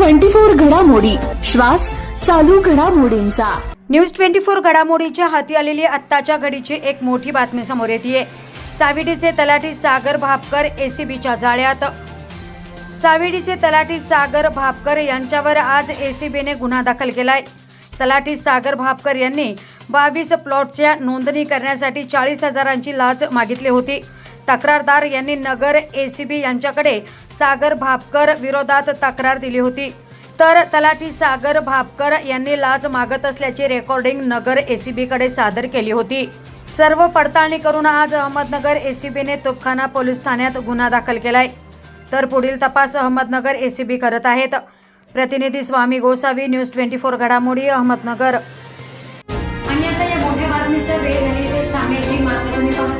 Twenty four घडामोडी. श्वास चालू घडामोडींचा. न्यूज ट्वेंटी फोर घडामोडीच्या हाती आलेली आत्ताच्या घडीची एक मोठी बातमी समोर येते साविडीचे तलाठी सागर भापकर एसीबीच्या जाळ्यात. साविडीचे तलाठी सागर भापकर यांच्यावर आज एसीबीने गुन्हा दाखल केलाय. तलाठी सागर भापकर यांनी बावीस प्लॉटच्या नोंदणी करण्यासाठी चाळीस हजारांची लाच मागितली होती. तक्रारदार यांनी नगर एसीबी यांच्याकडे सागर भापकर विरोधात तक्रार दिली होती. तर तलाठी सागर भापकर यांनी लाच मागत असल्याची रेकॉर्डिंग नगर एसीबीकडे सादर केली होती. सर्व पडताळणी करून आज अहमदनगर एसीबीने तोपखाना पोलीस ठाण्यात गुन्हा दाखल केलाय. तर पुढील तपास अहमदनगर एसीबी करत आहेत. प्रतिनिधी Swami Gosavi news twenty four घडामोडी अहमदनगर. आणि आता या मोठ्या बातमीसह वेळ झाली इथेच थांबण्याची मात्र तुम्ही पाहता.